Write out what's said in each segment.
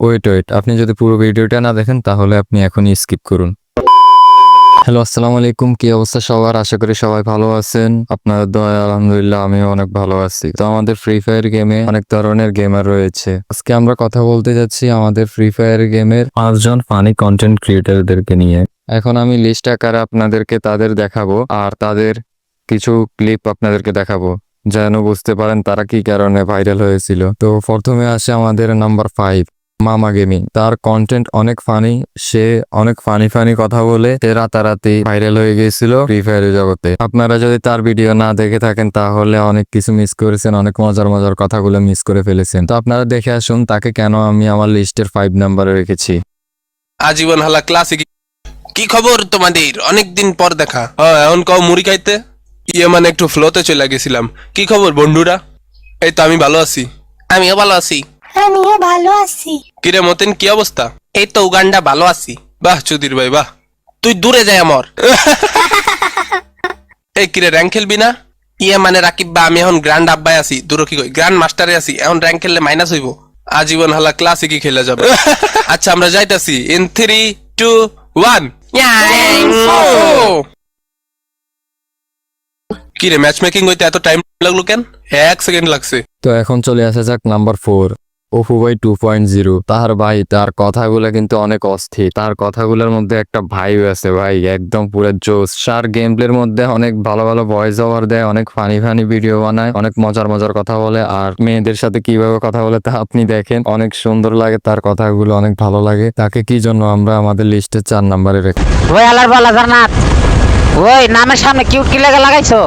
Wait wait আপনি যদি পুরো ভিডিওটা না দেখেন, তাহলে আপনি এখনই স্কিপ করুন। হ্যালো আসসালামু আলাইকুম কি অবস্থা সবার? আশা করি সবাই ভালো আছেন। আপনার দয়া আলহামদুলিল্লাহ, আমিও অনেক ভালো আছি। তো আমাদের ফ্রি ফায়ার গেমে অনেক ধরনের গেমার রয়েছে। আজকে আমরা কথা বলতে যাচ্ছি আমাদের ফ্রি ফায়ার গেমের পাঁচজন ফানি কন্টেন্ট ক্রিয়েটারদেরকে নিয়ে। এখন আমি লিস্ট আকারে আপনাদেরকে তাদের দেখাবো, আর তাদের কিছু ক্লিপ আপনাদেরকে দেখাবো। যেন বুঝতে পারেন তারা কি কারণে ভাইরাল হয়েছিল। তো প্রথমে আসে আমাদের নাম্বার ফাইভ মামা গেমিং। তার কন্টেন্ট অনেক ফানি সে অনেক ফানি ফানি কথা বলে সে রাতারাতি ভাইরাল হয়ে গিয়েছিল ফ্রি ফায়ারের জগতে। আপনারা যদি তার ভিডিও না দেখে থাকেন তাহলে অনেক কিছু মিস করেছেন অনেক মজার মজার কথাগুলো মিস করে ফেলেছেন। তো আপনারা দেখে আসুন তাকে কেন আমি আমার লিস্টের ফাইভ নাম্বারে রেখেছি। আজীবন হালা ক্লাসিক কি খবর তোমাদের? অনেকদিন পর দেখা। হ্যাঁ এখন কও মুড়ি খাইতে? ইয়ে মানে একটু ফ্লোতে চলে গেছিলাম। কি খবর বন্ধুরা? এই তো আমি ভালো আছি। আমিও ভালো আছি। আমিও ভালো আছি। কিরে মতেন কি অবস্থা? এই তো উগান্ডা ভালো আছি। বাহ চুদির ভাই বাহ। তুই দূরে যাই আমার। এই কিরে র্যাঙ্ক খেলবি না? ইয়ে মানে রাকিব বা আমি এখন গ্র্যান্ড আব্বাই আছি। দূর কি কই? গ্র্যান্ড মাস্টারে আছি। এখন র্যাঙ্ক খেললে মাইনাস হইব। আজীবন হালা ক্লাসিকই খেলে যাবে। আচ্ছা আমরা যাইতাছি। ইন থ্রি টু ওয়ান কি রে ম্যাচ মেকিং হইতে এত টাইম লাগল কেন? এক সেকেন্ড লাগছে। তো এখন চলে আসা যাক নাম্বার ফোর ওপো ভাই টু পয়েন্ট জিরো তার ভাই তার কথাগুলো কিন্তু অনেক অস্থির। তার কথাগুলোর মধ্যে একটা ভাইব আছে ভাই একদম পুরো জোস সার গেম প্লের মধ্যে অনেক ভালো ভালো ভয়েস ওভার দেয় অনেক ফানি ফানি ভিডিও বানায় অনেক মজার মজার কথা বলে। আর মেয়েদের সাথে কীভাবে কথা বলে তা আপনি দেখেন। অনেক সুন্দর লাগে তার কথাগুলো অনেক ভালো লাগে। তাকে কি জন্য আমরা আমাদের লিস্টে চার নাম্বারে রেখে ওই আলার বলা জান্নাত। ওই নামের সামনে কিউট কি লেগে লাগাইছো?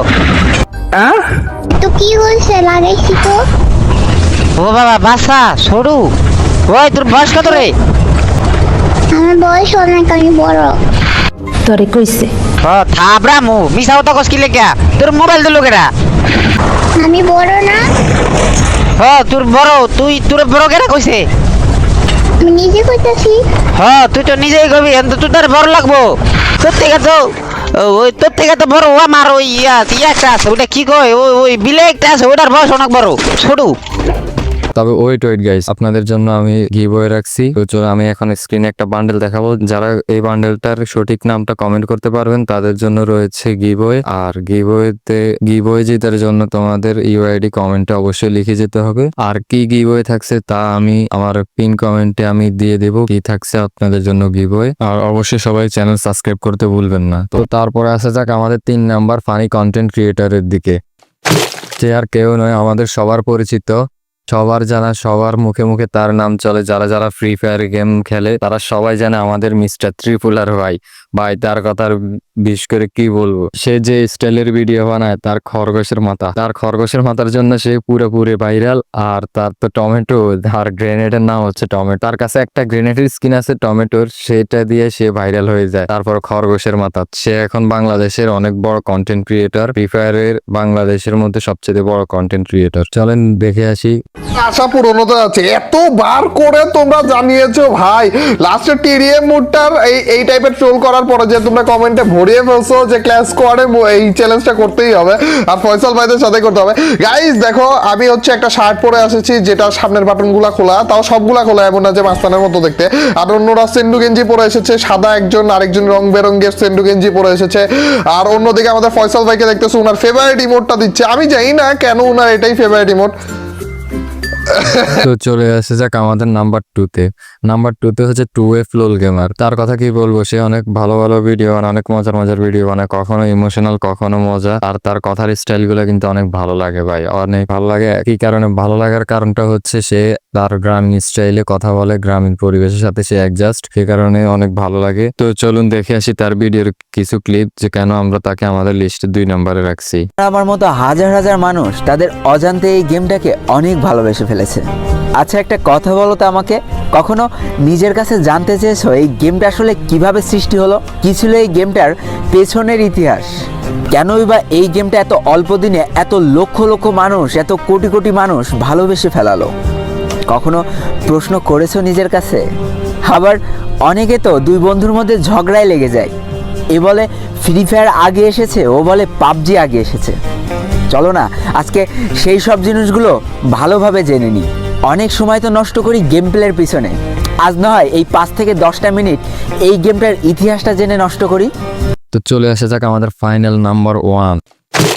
তো কি হয়েছে? লাগাইছি তো। ও বাবা বাসা সরু। ওই তোর বয়স কত রে? আমার বয়স অনেক আমি বড়। তোরে কইছে। ও থাবরা মু মিছা কথা কস কি লেগা তোর মোবাইল দিল কেরা আমি বড় না। ও তোর বড় তুই তোর বড় কেরা কইছে? আমি নিজে কইতাছি। হ তুই তো নিজেই কবি এত তুই তোর বড় লাগবো। তোর থেকে তো ওই তোর থেকে তো বড় ও আমার ওই ইয়া ইয়া একটা আছে ওটা কি কয়? ওই ওই বিলে একটা আছে ওটার বয়স অনেক বড় ছোটু তবে ওয়েট ওয়েট গাইস আপনাদের জন্য আমি গিভওয়ে রাখছি। তো আমি এখন স্ক্রিনে একটা বান্ডেল দেখাবো। যারা এই বান্ডেলটার সঠিক নামটা কমেন্ট করতে পারবেন, তাদের জন্য রয়েছে গিভওয়ে আর গিভওয়েতে গিভওয়ে জেতার জন্য তোমাদের ইউআইডি কমেন্টে অবশ্যই লিখে যেতে হবে। আর কি গিভওয়ে থাকছে তা আমি, আমার পিন কমেন্টে আমি দিয়ে দেব। কি থাকছে আপনাদের জন্য গিভওয়ে আর অবশ্যই সবাই চ্যানেল সাবস্ক্রাইব করতে ভুলবেন না। তো তারপরে আসা যাক আমাদের তিন নাম্বার ফানি কন্টেন্ট ক্রিয়েটারের দিকে। যে আর কেউ নয়, আমাদের সবার পরিচিত। সবার জানা, সবার মুখে মুখে তার নাম চলে। যারা যারা ফ্রি ফায়ার গেম খেলে, তারা সবাই জানে আমাদের মিস্টার ত্রিপুলার ভাই। ভাই, তার কথার বিশেষ করে কি বলব? সে যে স্টাইলের ভিডিও বানায়, তার খরগোশের মাথা। তার খরগোশের মাথার জন্য সে পুরোপুরি ভাইরাল আর তার তো টমেটো, আর গ্রেনেডের নাম হচ্ছে টমেটো। তার কাছে একটা গ্রেনেডের স্কিন আছে টমেটোর, সেটা দিয়ে সে ভাইরাল হয়ে যায়। তারপর খরগোশের মাথা। সে এখন বাংলাদেশের অনেক বড় কন্টেন্ট ক্রিয়েটর ফ্রি ফায়ারের বাংলাদেশের মধ্যে সবচেয়ে বড় কন্টেন্ট ক্রিয়েটর চলেন দেখে আসি। আশা পূরণতা আছে এতবার করে তোমরা জানিয়েছো ভাই। লাস্টে টিডিএম মুডটার এই এই টাইপের ট্রোল করার পরে যে তোমরা কমেন্টে ভরিয়ে ফেলছো যে ক্লাস স্কোয়াডে এই চ্যালেঞ্জটা করতেই হবে আর ফয়সাল ভাইদের সাথে করতে হবে। গাইজ দেখো, আমি হচ্ছে একটা শার্ট পরে এসেছি যেটা সামনের বাটনগুলা খোলা, তাও সবগুলা খোলা, এমন না যে মাস্তানের মতো দেখতে। আর অন্যরা সেন্ডু গেঞ্জি পরে এসেছে, সাদা একজন, আরেকজন রং বেরঙ্গের সেন্ডু গেঞ্জি পরে এসেছে। আর অন্যদিকে আমাদের ফয়সাল ভাইকে দেখতেছো ওনার ফেভারিট ইমোটটা দিচ্ছে। আমি জানি না কেন উনার এটাই ফেভারিট ইমোট তো চলে আসে যাক আমাদের নাম্বার টু তে। নাম্বার টু তে হচ্ছে টু এফ লোল গেমার তার কথা কি বলব? সে অনেক ভালো ভালো ভিডিও বানায় অনেক মজার মজার ভিডিও বানায় কখনো ইমোশনাল কখনো মজা আর তার কথার স্টাইলগুলো কিন্তু অনেক ভালো লাগে ভাই। অনেক ভালো লাগে। কি কারণে ভালো লাগার কারণটা হচ্ছে সে তার গ্রামীণ স্টাইলে কথা বলে, গ্রামীণ পরিবেশের সাথে সে অ্যাডজাস্ট সে কারণে অনেক ভালো লাগে। তো চলুন দেখে আসি তার ভিডিওর কিছু ক্লিপ যে কেন আমরা তাকে আমাদের লিস্টে দুই নম্বরে রাখছি। আমার মতো হাজার হাজার মানুষ তাদের অজান্তে এই গেমটাকে অনেক ভালোবেসে ফেলেছে। আচ্ছা একটা কথা বলো তো আমাকে। কখনো নিজের কাছে জানতে চেয়েছো এই গেমটা আসলে কীভাবে সৃষ্টি হলো? কি ছিল এই গেমটার পেছনের ইতিহাস? কেনই বা এই গেমটা এত অল্প দিনে এত লক্ষ লক্ষ মানুষ, এত কোটি কোটি মানুষ ভালোবেসে ফেলালো? কখনো প্রশ্ন করেছ নিজের কাছে? আবার অনেকে তো দুই বন্ধুর মধ্যে ঝগড়ায় লেগে যায়। এ বলে ফ্রি ফায়ার আগে এসেছে, ও বলে, পাবজি আগে এসেছে। চলো না, আজকে সেই সব জিনিসগুলো ভালোভাবে জেনে নিই। অনেক সময় তো নষ্ট করি গেম প্লের পিছনে। আজ না হয় এই পাঁচ থেকে দশটা মিনিট এই গেমটার ইতিহাসটা জেনে নষ্ট করি। তো চলে আসা যাক আমাদের ফাইনাল নাম্বার ওয়ান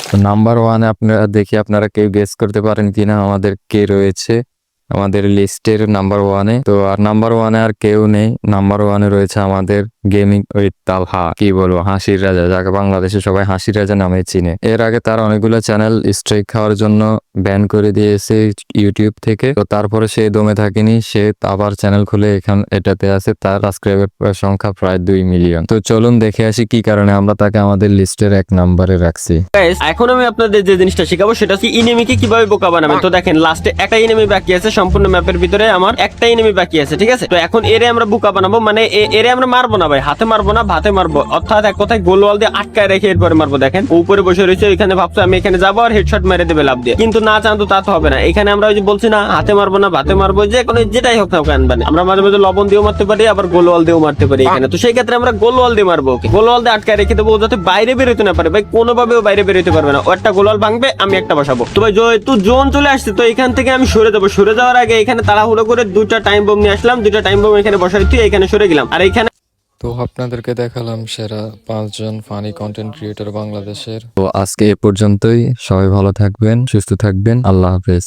তো নাম্বার ওয়ানে আপনারা দেখি আপনারা কেউ গেস করতে পারেন কিনা আমাদের কে রয়েছে। আমাদের লিস্টের নাম্বার ওয়ানে। তো আর নাম্বার ওয়ানে আর কেউ নেই। নাম্বার ওয়ানে রয়েছে আমাদের গেমিং ওই তালহা। কি বলব? হাসির রাজা, যাকে বাংলাদেশে সবাই হাসির রাজা নামে চিনে। এর আগে তার অনেকগুলো চ্যানেল স্ট্রাইক খাওয়ার জন্য ব্যান করে দিয়েছে ইউটিউব থেকে। তো তারপরে সে দমে থাকেনি। সে আবার চ্যানেল খুলে এখান, এটাতে আছে। তার সাবস্ক্রাইবার সংখ্যা প্রায় দুই মিলিয়ন। তো চলুন দেখে আসি কি কারণে আমরা তাকে আমাদের লিস্টের এক নাম্বারে রাখছি। এখন আমি আপনাদের যে জিনিসটা শেখাবো, সেটা হচ্ছে ইনেমিকে কীভাবে বোকা বানাবেন। তো দেখেন লাস্টে একটা ইনেমি বাকি আছে সম্পূর্ণ ম্যাপের ভিতরে আমার একটা ইনেমি বাকি আছে, ঠিক আছে? তো এখন এরে আমরা বোকা বানাবো মানে এরে আমরা মারবো না ভাই, হাতে মারবো না, ভাতে মারবো। অর্থাৎ এক কথায় গোলওয়াল দিয়ে আটকায় রেখে এরপরে মারবো, দেখেন? উপরে বসে রয়েছে এখানে ভাবছ আমি এখানে যাব আর হেডশট মেরে দেবে লাভ দিয়ে। কিন্তু না চান তো তা তো হবে না। এখানে আমরা ওই যে বলছি না, হাতে মারবো না, ভাতে মারবো, যে কোনো যেটাই হোক না কেন মানে। আমরা মাঝে মাঝে লবণ দিয়েও মারতে পারি, আবার গোলওয়াল দিয়েও মারতে পারি এখানে। তো সেই ক্ষেত্রে আমরা গোলওয়াল দিয়ে মারবো ওকে। গোলওয়াল দিয়ে আটকায় রেখে দেবো যাতে বাইরে বেরোতে না পারে। ভাই, কোনোভাবেও বাইরে বেরোতে পারবে না। ও একটা গোলওয়াল ভাঙবে, আমি একটা বসাবো। তো ভাই তুই জোন চলে আসছে, তো এখান থেকে আমি সরে যাব, সরে যাওয়ার আগে এখানে তাড়াহুড়ো করে দুটা টাইম বোম নিয়ে আসলাম। দুটা টাইম বোম এখানে বসার তুই এখানে সরে গেলাম। আর এখানে তো আপনাদেরকে দেখালাম সেরা পাঁচজন ফানি কন্টেন্ট ক্রিয়েটর বাংলাদেশের। তো আজকে এ পর্যন্তই। সবাই ভালো থাকবেন সুস্থ থাকবেন। আল্লাহ হাফেজ।